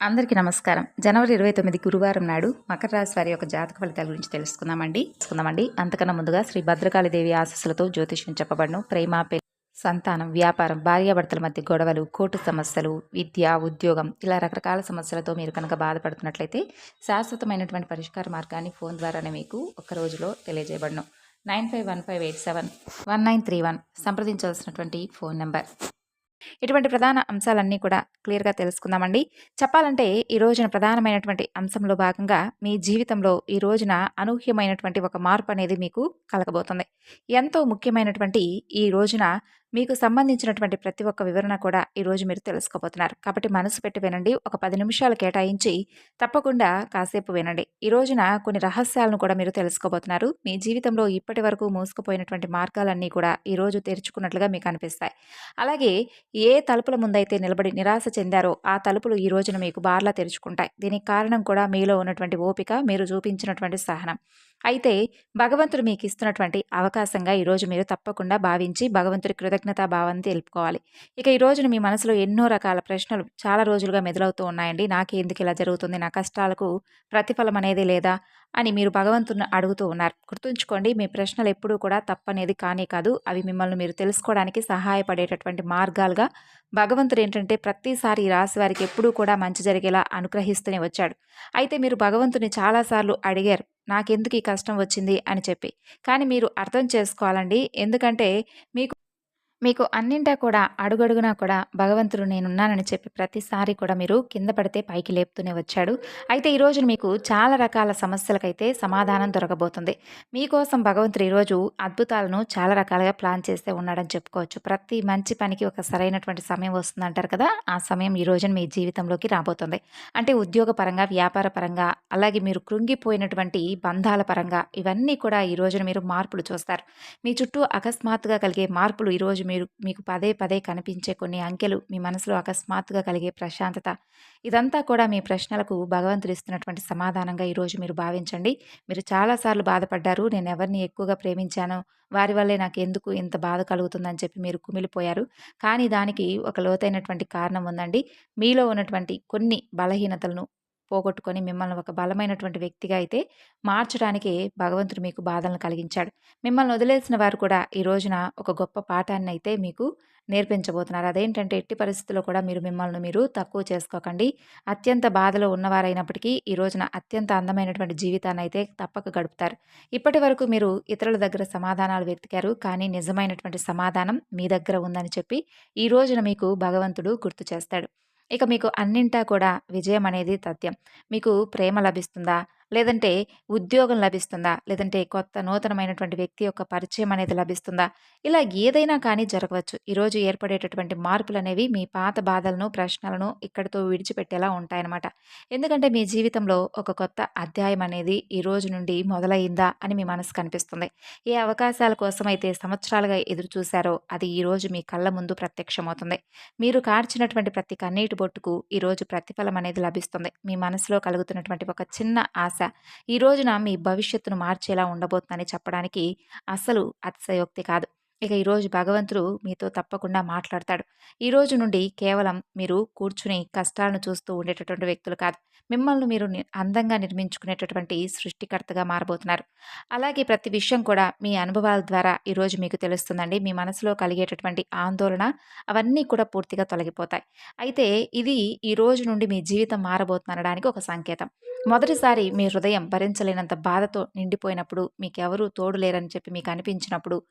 అందరికీ నమస్కారం. జనవరి ఇరవై తొమ్మిది గురువారం నాడు మకర రాశి వారి యొక్క జాతక ఫలితాల గురించి తెలుసుకుందామండి. తెలుసుకుందామండి. అంతకన్నా ముందుగా శ్రీ భద్రకాళిదేవి ఆశస్సులతో జ్యోతిష్యం చెప్పబడను. ప్రేమ పెళ్ళి సంతానం వ్యాపారం భార్యాభర్తల మధ్య గొడవలు కోర్టు సమస్యలు విద్య ఉద్యోగం ఇలా రకరకాల సమస్యలతో మీరు కనుక బాధపడుతున్నట్లయితే శాశ్వతమైనటువంటి పరిష్కార మార్గాన్ని ఫోన్ ద్వారానే మీకు ఒక రోజులో తెలియజేయబడను. Nine five one five eight seven one nine three one సంప్రదించవలసినటువంటి phone number. ఇటువంటి ప్రధాన అంశాలన్నీ కూడా క్లియర్గా తెలుసుకుందామండి. చెప్పాలంటే ఈ రోజున ప్రధానమైనటువంటి అంశంలో భాగంగా మీ జీవితంలో ఈ రోజున అనూహ్యమైనటువంటి ఒక మార్పు అనేది మీకు కలగబోతుంది. ఎంతో ముఖ్యమైనటువంటి ఈ రోజున మీకు సంబంధించినటువంటి ప్రతి ఒక్క వివరణ కూడా ఈరోజు మీరు తెలుసుకోబోతున్నారు. కాబట్టి మనసు పెట్టి వినండి. ఒక పది నిమిషాలు కేటాయించి తప్పకుండా కాసేపు వినండి. ఈ రోజున కొన్ని రహస్యాలను కూడా మీరు తెలుసుకోబోతున్నారు. మీ జీవితంలో ఇప్పటి వరకు మూసుకుపోయినటువంటి మార్గాలన్నీ కూడా ఈరోజు తెరుచుకున్నట్లుగా మీకు అనిపిస్తాయి. అలాగే ఏ తలుపుల ముందైతే నిలబడి నిరాశ చెందారో ఆ తలుపులు ఈ రోజున మీకు బార్లా తెరుచుకుంటాయి. దీనికి కారణం కూడా మీలో ఉన్నటువంటి ఓపిక మీరు చూపించినటువంటి సహనం. అయితే భగవంతుడు మీకు ఇస్తున్నటువంటి అవకాశంగా ఈరోజు మీరు తప్పకుండా భావించి భగవంతుడి కృతజ్ఞతా భావాన్ని తెలుపుకోవాలి. ఇక ఈ రోజున మీ మనసులో ఎన్నో రకాల ప్రశ్నలు చాలా రోజులుగా మెదులవుతూ ఉన్నాయండి. నాకే ఎందుకు ఇలా జరుగుతుంది? నా కష్టాలకు ప్రతిఫలం అనేది లేదా? అని మీరు భగవంతుని అడుగుతూ ఉన్నారు. గుర్తుంచుకోండి మీ ప్రశ్నలు ఎప్పుడూ కూడా తప్పనేది కానీ కాదు. అవి మిమ్మల్ని మీరు తెలుసుకోవడానికి సహాయపడేటటువంటి మార్గాలుగా భగవంతుడు ఏంటంటే ప్రతిసారి ఈ రాశి వారికి ఎప్పుడూ కూడా మంచి జరిగేలా అనుగ్రహిస్తూనే వచ్చాడు. అయితే మీరు భగవంతుని చాలాసార్లు అడిగారు నాకెందుకు ఈ కష్టం వచ్చింది? అని చెప్పి. కానీ మీరు అర్థం చేసుకోవాలండి. ఎందుకంటే మీకు మీకు అన్నింటా కూడా అడుగడుగునా కూడా భగవంతుడు నేనున్నానని చెప్పి ప్రతిసారి కూడా మీరు కింద పడితే పైకి లేపుతూనే వచ్చాడు. అయితే ఈరోజు మీకు చాలా రకాల సమస్యలకైతే సమాధానం దొరకబోతుంది. మీకోసం భగవంతుడు ఈరోజు అద్భుతాలను చాలా రకాలుగా ప్లాన్ చేస్తే ఉన్నాడని చెప్పుకోవచ్చు. ప్రతి మంచి పనికి ఒక సరైనటువంటి సమయం వస్తుంది అంటారు కదా ఆ సమయం ఈ రోజున మీ జీవితంలోకి రాబోతుంది. అంటే ఉద్యోగ పరంగా వ్యాపార పరంగా అలాగే మీరు కృంగిపోయినటువంటి బంధాల పరంగా ఇవన్నీ కూడా ఈ రోజున మీరు మార్పులు చూస్తారు. మీ చుట్టూ అకస్మాత్తుగా కలిగే మార్పులు ఈరోజు మీరు మీరు మీకు పదే పదే కనిపించే కొన్ని అంకెలు మీ మనసులో అకస్మాత్తుగా కలిగే ప్రశాంతత. ఇదంతా కూడా మీ ప్రశ్నలకు భగవంతుడు ఇస్తున్నటువంటి సమాధానంగా ఈరోజు మీరు భావించండి. మీరు చాలాసార్లు బాధపడ్డారు. నేను ఎవరిని ఎక్కువగా ప్రేమించాను వారి వల్లే నాకు ఎందుకు ఇంత బాధ కలుగుతుందని చెప్పి మీరు కుమిలిపోయారు. కానీ దానికి ఒక లోతైనటువంటి కారణం ఉందండి. మీలో ఉన్నటువంటి కొన్ని బలహీనతలను పోగొట్టుకొని మిమ్మల్ని ఒక బలమైనటువంటి వ్యక్తిగా అయితే మార్చడానికి భగవంతుడు మీకు బాధలను కలిగించాడు. మిమ్మల్ని వదిలేసిన వారు కూడా ఈ రోజున ఒక గొప్ప పాఠాన్ని అయితే మీకు నేర్పించబోతున్నారు. అదేంటంటే ఎట్టి పరిస్థితుల్లో కూడా మీరు మిమ్మల్ని మీరు తక్కువ చేసుకోకండి. అత్యంత బాధలో ఉన్నవారైనప్పటికీ ఈ రోజున అత్యంత అందమైనటువంటి జీవితాన్ని అయితే తప్పక గడుపుతారు. ఇప్పటి వరకు మీరు ఇతరుల దగ్గర సమాధానాలు వెతికారు. కానీ నిజమైనటువంటి సమాధానం మీ దగ్గర ఉందని చెప్పి ఈ రోజున మీకు భగవంతుడు గుర్తు చేస్తాడు. ఇక మీకు అన్నింటా కూడా విజయం అనేది తథ్యం. మీకు ప్రేమ లభిస్తుందా? లేదంటే ఉద్యోగం లభిస్తుందా? లేదంటే కొత్త నూతనమైనటువంటి వ్యక్తి యొక్క పరిచయం అనేది లభిస్తుందా? ఇలా ఏదైనా కానీ జరగవచ్చు. ఈరోజు ఏర్పడేటటువంటి మార్పులు అనేవి మీ పాత బాధలను ప్రశ్నలను ఇక్కడితో విడిచిపెట్టేలా ఉంటాయన్నమాట. ఎందుకంటే మీ జీవితంలో ఒక కొత్త అధ్యాయం అనేది ఈ రోజు నుండి మొదలైందా అని మీ మనసు కనిపిస్తుంది. ఏ అవకాశాల కోసం అయితే సంవత్సరాలుగా ఎదురు చూశారో అది ఈరోజు మీ కళ్ళ ముందు ప్రత్యక్షమవుతుంది. మీరు కార్చినటువంటి ప్రతి కన్నీటి బొట్టుకు ఈరోజు ప్రతిఫలం అనేది లభిస్తుంది. మీ మనసులో కలుగుతున్నటువంటి ఒక చిన్న ఆశ ఈ రోజున మీ భవిష్యత్తును మార్చేలా ఉండబోతుందని చెప్పడానికి అస్సలు అతిశయోక్తి కాదు. ఇక ఈరోజు భగవంతుడు మీతో తప్పకుండా మాట్లాడతాడు. ఈ రోజు నుండి కేవలం మీరు కూర్చుని కష్టాలను చూస్తూ ఉండేటటువంటి వ్యక్తులు కాదు. మిమ్మల్ని మీరు అందంగా నిర్మించుకునేటటువంటి సృష్టికర్తగా మారబోతున్నారు. అలాగే ప్రతి విషయం కూడా మీ అనుభవాల ద్వారా ఈరోజు మీకు తెలుస్తుందండి. మీ మనసులో కలిగేటటువంటి ఆందోళన అవన్నీ కూడా పూర్తిగా తొలగిపోతాయి. అయితే ఇది ఈ రోజు నుండి మీ జీవితం మారబోతుందనడానికి ఒక సంకేతం. మొదటిసారి మీ హృదయం భరించలేనంత బాధతో నిండిపోయినప్పుడు మీకెవరూ తోడు లేరని చెప్పి మీకు అనిపించినప్పుడు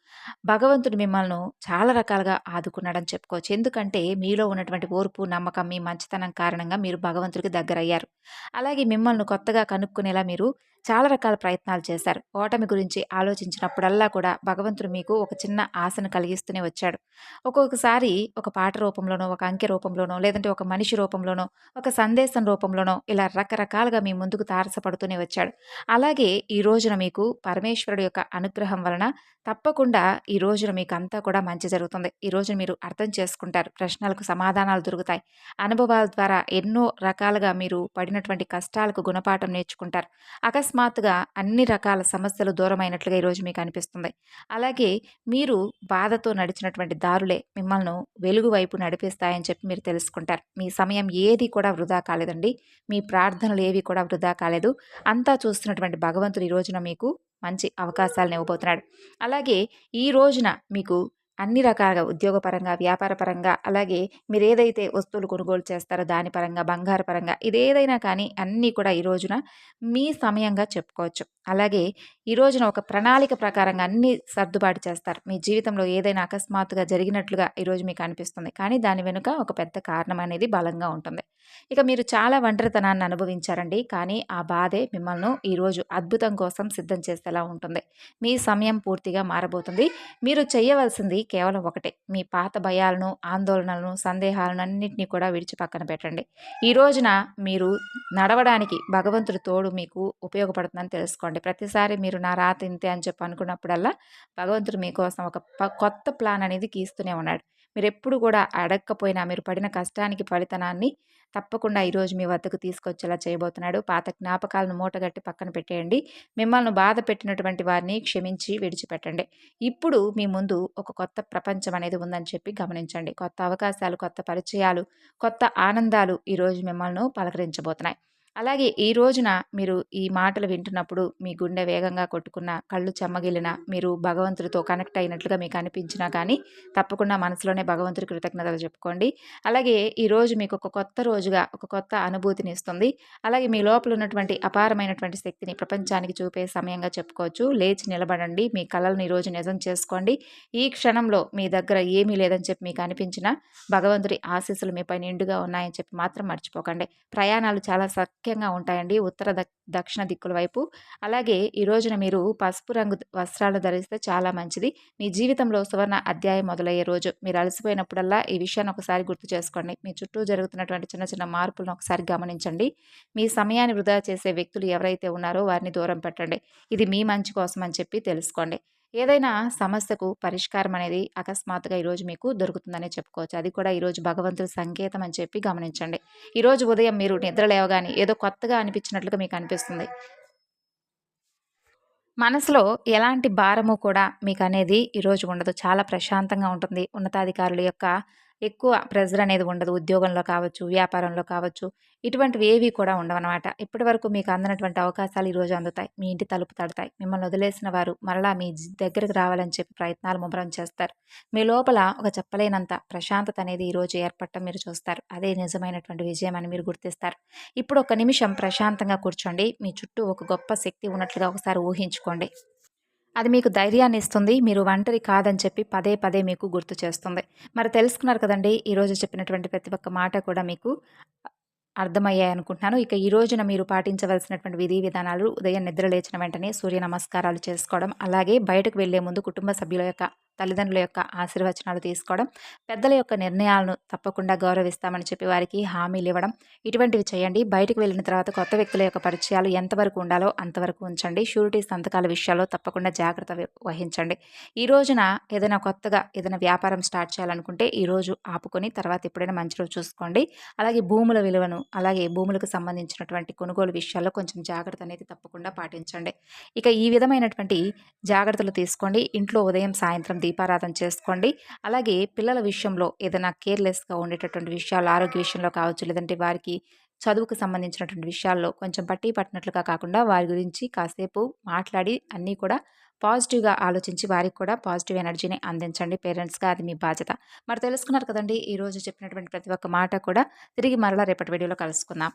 భగవంతుడు మిమ్మల్ని చాలా రకాలుగా ఆదుకున్నాడని చెప్పుకోవచ్చు. ఎందుకంటే మీలో ఉన్నటువంటి ఓర్పు నమ్మకం మీ మంచితనం కారణంగా మీరు భగవంతుడికి దగ్గరయ్యారు. అలాగే మిమ్మల్ని కొత్తగా కనుక్కునేలా మీరు చాలా రకాల ప్రయత్నాలు చేశారు. ఓటమి గురించి ఆలోచించినప్పుడల్లా కూడా భగవంతుడు మీకు ఒక చిన్న ఆశను కలిగిస్తూనే వచ్చాడు. ఒక్కొక్కసారి ఒక పాట రూపంలోనో ఒక అంకె రూపంలోనో లేదంటే ఒక మనిషి రూపంలోనో ఒక సందేశం రూపంలోనో ఇలా రకరకాలుగా మీ ముందుకు తారసపడుతూనే వచ్చాడు. అలాగే ఈ రోజున మీకు పరమేశ్వరుడు యొక్క అనుగ్రహం వలన తప్పకుండా ఈ రోజున మీకు అంతా కూడా మంచి జరుగుతుంది. ఈ రోజున మీరు అర్థం చేసుకుంటారు. ప్రశ్నలకు సమాధానాలు దొరుకుతాయి. అనుభవాల ద్వారా ఎన్నో రకాలుగా మీరు పడినటువంటి కష్టాలకు గుణపాఠం నేర్చుకుంటారు. అకస్మాత్ అకస్మాత్తుగా అన్ని రకాల సమస్యలు దూరమైనట్లుగా ఈరోజు మీకు అనిపిస్తుంది. అలాగే మీరు బాధతో నడిచినటువంటి దారులే మిమ్మల్ని వెలుగు వైపు నడిపిస్తాయని చెప్పి మీరు తెలుసుకుంటారు. మీ సమయం ఏది కూడా వృధా కాలేదండి. మీ ప్రార్థనలు ఏవి కూడా వృధా కాలేదు. అంతా చూస్తున్నటువంటి భగవంతుడు ఈ రోజున మీకు మంచి అవకాశాలను ఇవ్వబోతున్నాడు అలాగే ఈ రోజున మీకు అన్ని రకాలుగా ఉద్యోగపరంగా వ్యాపారపరంగా అలాగే మీరు ఏదైతే వస్తువులు కొనుగోలు చేస్తారో దాని పరంగా బంగారు పరంగా ఇదేదైనా కానీ అన్నీ కూడా ఈ రోజున మీ సమయంగా చెప్పుకోవచ్చు. అలాగే ఈ రోజున ఒక ప్రణాళిక ప్రకారంగా అన్ని సర్దుబాటు చేస్తారు. మీ జీవితంలో ఏదైనా అకస్మాత్తుగా జరిగినట్లుగా ఈరోజు మీకు అనిపిస్తుంది. కానీ దాని వెనుక ఒక పెద్ద కారణం అనేది బలంగా ఉంటుంది. ఇక మీరు చాలా ఒంటరితనాన్ని అనుభవించారండి. కానీ ఆ బాధే మిమ్మల్ని ఈరోజు అద్భుతం కోసం సిద్ధం చేసేలా ఉంటుంది. మీ సమయం పూర్తిగా మారబోతుంది. మీరు చేయవలసింది కేవలం ఒకటే. మీ పాత భయాలను ఆందోళనలను సందేహాలను అన్నింటినీ కూడా విడిచి పక్కన పెట్టండి. ఈ రోజున మీరు నడవడానికి భగవంతుడి తోడు మీకు ఉపయోగపడుతుందని తెలుసుకోండి. ప్రతిసారి మీరు నా రాత ఇంతే అని చెప్పి అనుకున్నప్పుడల్లా భగవంతుడు మీకోసం ఒక కొత్త ప్లాన్ అనేది గీస్తూనే ఉన్నాడు. మీరు ఎప్పుడు కూడా అడగకపోయినా మీరు పడిన కష్టానికి ఫలితనాన్ని తప్పకుండా ఈరోజు మీ వద్దకు తీసుకొచ్చేలా చేయబోతున్నాడు. పాత జ్ఞాపకాలను మూటగట్టి పక్కన పెట్టేయండి. మిమ్మల్ని బాధ పెట్టినటువంటి వారిని క్షమించి విడిచిపెట్టండి. ఇప్పుడు మీ ముందు ఒక కొత్త ప్రపంచం అనేది ఉందని చెప్పి గమనించండి. కొత్త అవకాశాలు కొత్త పరిచయాలు కొత్త ఆనందాలు ఈరోజు మిమ్మల్ని పలకరించబోతున్నాయి. అలాగే ఈ రోజున మీరు ఈ మాటలు వింటున్నప్పుడు మీ గుండె వేగంగా కొట్టుకున్న కళ్ళు చెమ్మగిలిన మీరు భగవంతుడితో కనెక్ట్ అయినట్లుగా మీకు అనిపించినా కానీ తప్పకుండా మనసులోనే భగవంతుడి కృతజ్ఞతలు చెప్పుకోండి. అలాగే ఈరోజు మీకు ఒక కొత్త రోజుగా ఒక కొత్త అనుభూతిని ఇస్తుంది. అలాగే మీ లోపల ఉన్నటువంటి అపారమైనటువంటి శక్తిని ప్రపంచానికి చూపే సమయంగా చెప్పుకోవచ్చు. లేచి నిలబడండి మీ కళలను ఈరోజు నిజం చేసుకోండి. ఈ క్షణంలో మీ దగ్గర ఏమీ లేదని చెప్పి మీకు అనిపించిన భగవంతుడి ఆశీస్సులు మీపై నిండుగా ఉన్నాయని చెప్పి మాత్రం మర్చిపోకండి. ప్రయాణాలు చాలా ముఖ్యంగా ఉంటాయండి. ఉత్తర దక్షిణ దిక్కుల వైపు. అలాగే ఈ రోజున మీరు పసుపు రంగు వస్త్రాలు ధరిస్తే చాలా మంచిది. మీ జీవితంలో సువర్ణ అధ్యాయం మొదలయ్యే రోజు మీరు అలసిపోయినప్పుడల్లా ఈ విషయాన్ని ఒకసారి గుర్తు చేసుకోండి. మీ చుట్టూ జరుగుతున్నటువంటి చిన్న చిన్న మార్పులను ఒకసారి గమనించండి. మీ సమయాన్ని వృధా చేసే వ్యక్తులు ఎవరైతే ఉన్నారో వారిని దూరం పెట్టండి. ఇది మీ మంచి కోసం అని చెప్పి తెలుసుకోండి. ఏదైనా సమస్యకు పరిష్కారం అనేది అకస్మాత్తుగా ఈరోజు మీకు దొరుకుతుందనే చెప్పుకోవచ్చు. అది కూడా ఈరోజు భగవంతుడి సంకేతం అని చెప్పి గమనించండి. ఈరోజు ఉదయం మీరు నిద్ర లేవగానే ఏదో కొత్తగా అనిపించినట్లుగా మీకు అనిపిస్తుంది. మనసులో ఎలాంటి భారము కూడా మీకు అనేది ఈరోజు ఉండదు. చాలా ప్రశాంతంగా ఉంటుంది. ఉన్నతాధికారుల యొక్క ఎక్కువ ప్రెజర్ అనేది ఉండదు. ఉద్యోగంలో కావచ్చు వ్యాపారంలో కావచ్చు. ఇటువంటివి ఏవి కూడా ఉండవన్నమాట. ఇప్పటి వరకు మీకు అందినటువంటి అవకాశాలు ఈరోజు అందుతాయి. మీ ఇంటి తలుపు తడతాయి. మిమ్మల్ని వదిలేసిన వారు మరలా మీ దగ్గరికి రావాలని చెప్పి ప్రయత్నాలు ముమ్మరం చేస్తారు. మీ లోపల ఒక చెప్పలేనంత ప్రశాంతత అనేది ఈరోజు ఏర్పడటం మీరు చూస్తారు. అదే నిజమైనటువంటి విజయం అని మీరు గుర్తిస్తారు. ఇప్పుడు ఒక నిమిషం ప్రశాంతంగా కూర్చోండి. మీ చుట్టూ ఒక గొప్ప శక్తి ఉన్నట్లుగా ఒకసారి ఊహించుకోండి. అది మీకు ధైర్యాన్ని ఇస్తుంది మీరు ఒంటరి కాదని చెప్పి పదే పదే మీకు గుర్తు చేస్తుంది. మరి తెలుసుకున్నారు కదండి ఈరోజు చెప్పినటువంటి ప్రతి ఒక్క మాట కూడా మీకు అర్థమయ్యాయి అనుకుంటున్నాను. ఇక ఈ రోజున మీరు పాటించవలసినటువంటి విధి విధానాలు ఉదయం నిద్ర లేచిన వెంటనే సూర్య నమస్కారాలు చేసుకోవడం అలాగే బయటకు వెళ్ళే ముందు కుటుంబ సభ్యుల యొక్క తల్లిదండ్రుల యొక్క ఆశీర్వచనాలు తీసుకోవడం పెద్దల యొక్క నిర్ణయాలను తప్పకుండా గౌరవిస్తామని చెప్పి వారికి హామీలు ఇవ్వడం ఇటువంటివి చేయండి. బయటకు వెళ్ళిన తర్వాత కొత్త వ్యక్తుల యొక్క పరిచయాలు ఎంతవరకు ఉండాలో అంతవరకు ఉంచండి. షూరిటీ సంతకాల విషయాల్లో తప్పకుండా జాగ్రత్త వహించండి. ఈ రోజున ఏదైనా కొత్తగా ఏదైనా వ్యాపారం స్టార్ట్ చేయాలనుకుంటే ఈ రోజు ఆపుకొని తర్వాత ఎప్పుడైనా మంచి రోజు చూసుకోండి. అలాగే భూముల విలువను అలాగే భూములకు సంబంధించినటువంటి కొనుగోలు విషయాల్లో కొంచెం జాగ్రత్త అనేది తప్పకుండా పాటించండి. ఇక ఈ విధమైనటువంటి జాగ్రత్తలు తీసుకోండి. ఇంట్లో ఉదయం సాయంత్రం దీపారాధన చేసుకోండి. అలాగే పిల్లల విషయంలో ఏదైనా కేర్లెస్గా ఉండేటటువంటి విషయాలు ఆరోగ్య విషయంలో కావచ్చు లేదంటే వారికి చదువుకు సంబంధించినటువంటి విషయాల్లో కొంచెం పట్టి పట్టినట్లుగా కాకుండా వారి గురించి కాసేపు మాట్లాడి అన్నీ కూడా పాజిటివ్గా ఆలోచించి వారికి కూడా పాజిటివ్ ఎనర్జీని అందించండి. పేరెంట్స్గా అది మీ బాధ్యత. మరి తెలుసుకున్నారు కదండి ఈరోజు చెప్పినటువంటి ప్రతి ఒక్క మాట కూడా తిరిగి మరలా రేపటి వీడియోలో కలుసుకుందాం.